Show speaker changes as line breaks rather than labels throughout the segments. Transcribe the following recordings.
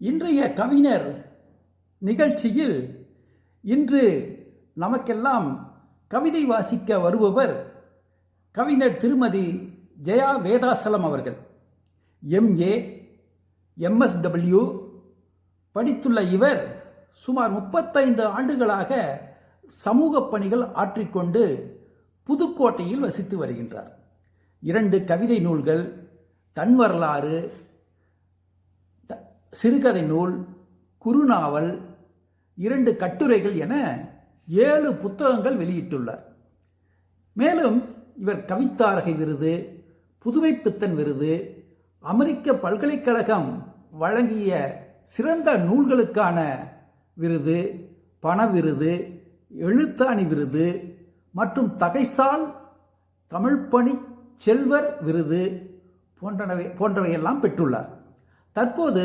இன்றைய கவிஞர் நிகழ்ச்சியில் இன்று நமக்கெல்லாம் கவிதை வாசிக்க வருபவர் கவிஞர் திருமதி ஜெயா வேதாசலம் அவர்கள். எம்ஏ எம்எஸ்டபிள்யூ படித்துள்ள இவர் சுமார் முப்பத்தைந்து ஆண்டுகளாக சமூக பணிகள் ஆற்றிக்கொண்டு புதுக்கோட்டையில் வசித்து வருகின்றார். இரண்டு கவிதை நூல்கள் தன் வரலாறு த- சிறுகதை நூல் குறுநாவல் இரண்டு கட்டுரைகள் என ஏழு புத்தகங்கள் வெளியிட்டுள்ளார். மேலும் இவர் கவித்தாரகை விருது புதுமைப்பித்தன் விருது அமெரிக்க பல்கலைக்கழகம் வழங்கிய சிறந்த நூல்களுக்கான விருது பண விருது எழுத்தாணி விருது மற்றும் தகைசால் தமிழ்ப்பணி செல்வர் விருது போன்றவை போன்றவையெல்லாம் பெற்றுள்ளார். தற்போது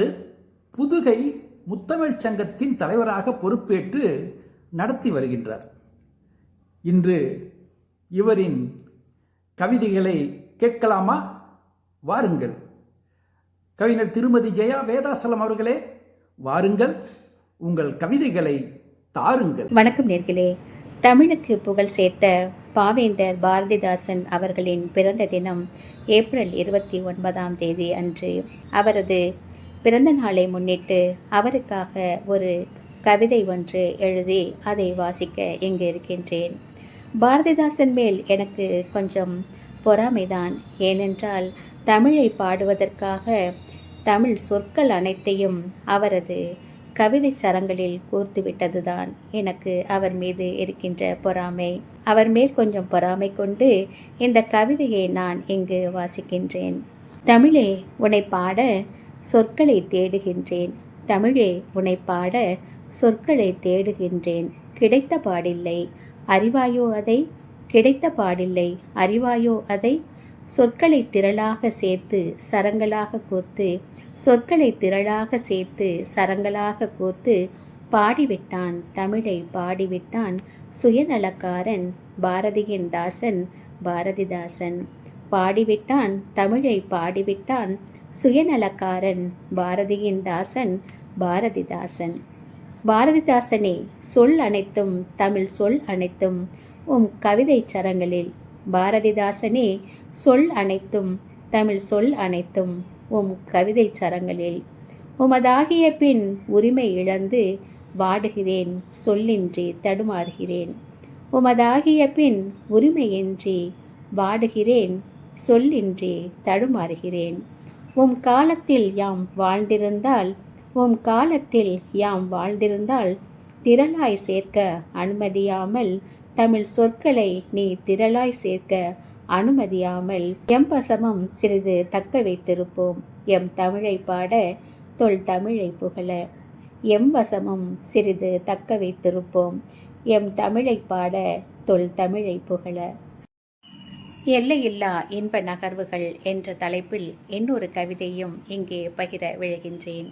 புதுகை முத்தமிழ் சங்கத்தின் தலைவராக பொறுப்பேற்று நடத்தி வருகின்றார். இன்று இவரின் கவிதைகளை கேட்கலாமா? வாருங்கள். கவிஞர் திருமதி ஜெயா வேதாசலம் அவர்களே வாருங்கள். உங்கள் கவிதைகளை தாருங்கள்.
வணக்கம் நேர்களே. தமிழுக்கு புகழ் சேர்த்த பாவேந்தர் பாரதிதாசன் அவர்களின் பிறந்த தினம் ஏப்ரல் இருபத்தி ஒன்பதாம் தேதி அன்று அவரது பிறந்த நாளை முன்னிட்டு அவருக்காக ஒரு கவிதை ஒன்று எழுதி அதை வாசிக்க இங்கு இருக்கின்றேன். பாரதிதாசன் மேல் எனக்கு கொஞ்சம் பொறாமைதான். ஏனென்றால் தமிழை பாடுவதற்காக தமிழ் சொற்கள் அனைத்தையும் அவரது கவிதை சரங்களில் கோர்த்துவிட்டதுதான் எனக்கு அவர் மீது இருக்கின்ற பொறாமை. அவர் மேல் கொஞ்சம் பொறாமை கொண்டு இந்த கவிதையை நான் இங்கு வாசிக்கின்றேன். தமிழே உன்னை பாட சொற்களை தேடுகின்றேன். தமிழே உனை பாட சொற்களை தேடுகின்றேன். கிடைத்த பாடில்லை அறிவாயோ அதை? கிடைத்த பாடில்லை அறிவாயோ அதை? சொற்களை திரளாக சேர்த்து சரங்களாக கோர்த்து சொற்களை திரளாக சேர்த்து சரங்களாக கோர்த்து பாடிவிட்டான் தமிழை பாடிவிட்டான் சுயநலக்காரன் பாரதியின் தாசன் பாரதிதாசன். பாடிவிட்டான் தமிழை பாடிவிட்டான் சுயநலக்காரன் பாரதியின் தாசன் பாரதிதாசன். பாரதிதாசனே சொல் அனைத்தும் தமிழ் சொல் அனைத்தும் உம் கவிதை சரங்களில். பாரதிதாசனே சொல் அனைத்தும் தமிழ் சொல் அனைத்தும் உம் கவிதை சரங்களில். உமதாகிய பின் உரிமை இழந்து வாடுகிறேன் சொல்லின்றி தடுமாறுகிறேன். உமதாகிய பின் உரிமையின்றி வாடுகிறேன் சொல்லின்றி தடுமாறுகிறேன். உம் காலத்தில் யாம் வாழ்ந்திருந்தால் உம் காலத்தில் யாம் வாழ்ந்திருந்தால் திரளாய் சேர்க்க அனுமதியாமல் தமிழ் சொற்களை நீ திரளாய் சேர்க்க அனுமதியாமல் எம் வசமும் சிறிது தக்க வைத்திருப்போம். எம் தமிழை பாட தொல் தமிழை புகழ எம் வசமும் சிறிது தக்க வைத்திருப்போம். எம் தமிழை பாட தொல் தமிழை புகழ. எல்லையில்லா இன்ப நகர்வுகள் என்ற தலைப்பில் இன்னொரு கவிதையும் இங்கே பகிர விழுகின்றேன்.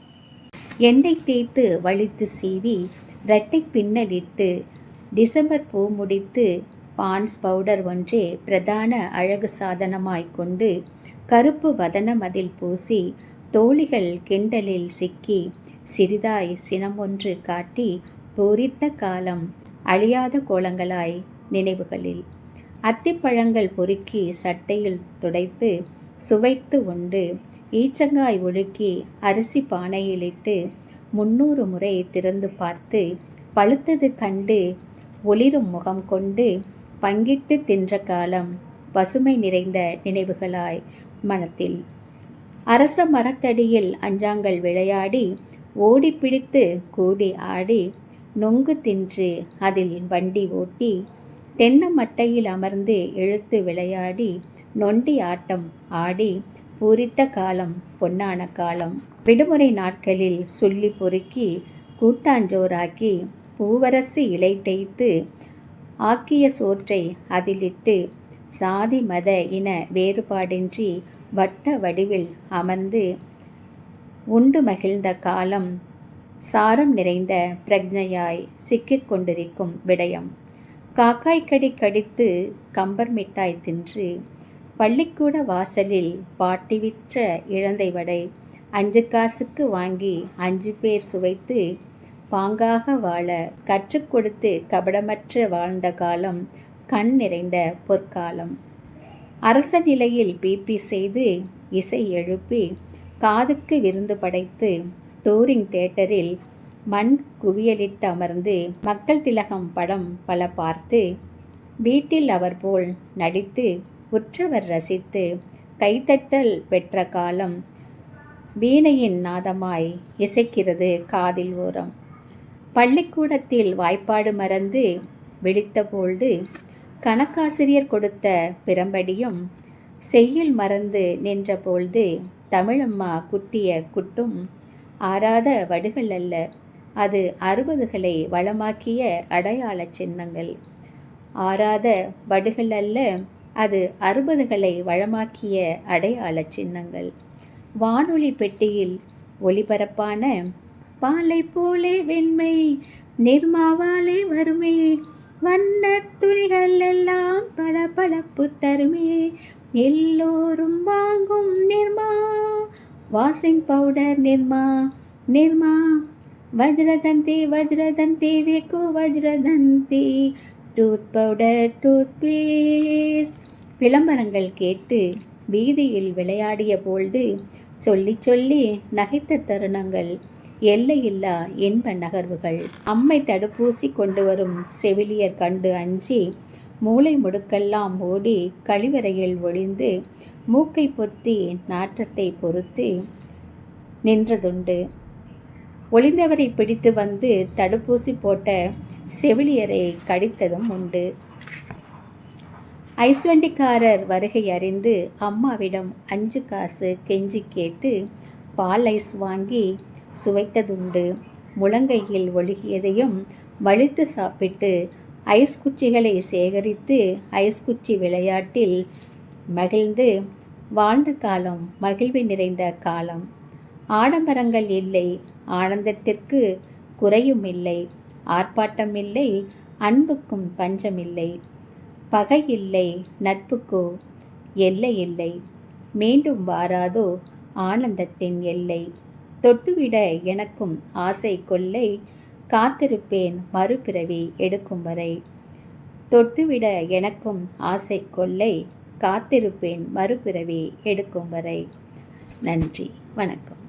எண்ணெய் தேய்த்து வலித்து சீவி இரட்டை பின்னலிட்டு டிசம்பர் பூ முடித்து பான்ஸ் பவுடர் ஒன்றே பிரதான அழகு சாதனமாய்க் கொண்டு கருப்பு வதனமதில் பூசி தோழிகள் கிண்டலில் சிக்கி சிறிதாய் சினம் ஒன்று காட்டி பூரித்த காலம் அழியாத கோலங்களாய் நினைவுகளில். அத்திப்பழங்கள் பொறுக்கி சட்டையில் துடைத்து சுவைத்து உண்டு. ஈச்சங்காய் ஒழுக்கி அரிசி பானையிலிட்டு முன்னூறு முறை திறந்து பார்த்து பழுத்தது கண்டு ஒளிரும் முகம் கொண்டு பங்கிட்டு தின்ற காலம் பசுமை நிறைந்த நினைவுகளாய் மனத்தில். அரச மரத்தடியில் அஞ்சாங்கள் விளையாடி ஓடி பிடித்து கூடி ஆடி நொங்கு தின்று அதில் வண்டி ஓட்டி தென்னை மட்டையில் அமர்ந்து இழுத்து விளையாடி நொண்டி ஆட்டம் ஆடி பூரித்த காலம் பொன்னான காலம். விடுமுறை நாட்களில் சொல்லி பொறுக்கி கூட்டாஞ்சோறாக்கி பூவரசு இலை தேய்த்து ஆக்கிய சோற்றை அதிலிட்டு சாதி மத இன வேறுபாடின்றி வட்ட வடிவில் அமர்ந்து உண்டு மகிழ்ந்த காலம் சாரம் நிறைந்த பிரக்ஞையாய் சிக்கிக் கொண்டிருக்கும் விடயம். காக்காய் கடி கடித்து கம்பர் மிட்டாய் தின்று பள்ளிக்கூட வாசலில் பாட்டி விற்ற இழந்தை வடை அஞ்சு காசுக்கு வாங்கி அஞ்சு பேர் சுவைத்து பாங்காக வாழ கற்றுக் கொடுத்து கபடமற்ற வாழ்ந்த காலம் கண் நிறைந்த பொற்காலம். அரச நிலையில் பிபி செய்து இசை எழுப்பி காதுக்கு விருந்து படைத்து டூரிங் தேட்டரில் மண் குவியலிட்டு அமர்ந்து மக்கள் திலகம் படம் பல பார்த்து வீட்டில் அவர் போல் நடித்து உற்றவர் ரசித்து கைத்தட்டல் பெற்ற காலம் வீணையின் நாதமாய் இசைக்கிறது காதில் ஓரம். பள்ளிக்கூடத்தில் வாய்ப்பாடு மறந்து விழித்தபொழுது கணக்காசிரியர் கொடுத்த பிரம்படியும் செய்யில் மறந்து நின்றபொழுது தமிழம்மா குட்டிய குட்டும் ஆறாத வடுகள் அல்ல. அது அறுபதுகளை வளமாக்கிய அடையாள சின்னங்கள். ஆறாத வடுகள் அல்ல அது அறுபதுகளை வளமாக்கிய அடையாள சின்னங்கள். வானொலி பெட்டியில் ஒளிபரப்பான பாலை போலே வெண்மை நிர்மாவாலே வறுமை வண்ண துணிகள் எல்லாம் பல பளப்பு தருமே எல்லோரும் வாங்கும் Nirma washing powder Nirma Nirma Vajradanti Vajradanti Vicco Vajradanti. Tooth powder tooth paste விளம்பரங்கள் கேட்டு வீதியில் விளையாடிய பொழுது சொல்லி சொல்லி நகைத்த தருணங்கள் எல்லையில்லா இன்ப நகர்வுகள். அம்மை தடுப்பூசி கொண்டு வரும் செவிலியர் கண்டு அஞ்சி மூளை முடுக்கெல்லாம் ஓடி கழிவறையில் ஒளிந்து மூக்கை பொத்தி நாற்றத்தை பொறுத்து நின்றதுண்டு. ஒளிந்தவரை பிடித்து வந்து தடுப்பூசி போட்ட செவிலியரை கடித்ததும் உண்டு. ஐஸ்வண்டிக்காரர் வருகை அறிந்து அம்மாவிடம் அஞ்சு காசு கெஞ்சி கேட்டு பால் ஐஸ் வாங்கி சுவைத்ததுண்டு. முழங்கையில் ஒழுகியதையும் வலித்து சாப்பிட்டு ஐஸ் குச்சிகளை சேகரித்து ஐஸ் குச்சி விளையாட்டில் மகிழ்ந்து வாழ்ந்த காலம் மகிழ்வு நிறைந்த காலம். ஆடம்பரங்கள் இல்லை ஆனந்தத்திற்கு குறையும் இல்லை ஆர்ப்பாட்டம் இல்லை அன்புக்கும் பஞ்சமில்லை. பகை இல்லை நட்புக்கோ எல்லை இல்லை. மீண்டும் வாராதோ ஆனந்தத்தின் எல்லை. தொட்டுவிட எனக்கும் ஆசை கொள்ளை காத்திருப்பேன் மறுபிறவி எடுக்கும் வரை. தொட்டுவிட எனக்கும் ஆசை கொள்ளை காத்திருப்பேன் மறுபிறவி எடுக்கும் வரை. நன்றி வணக்கம்.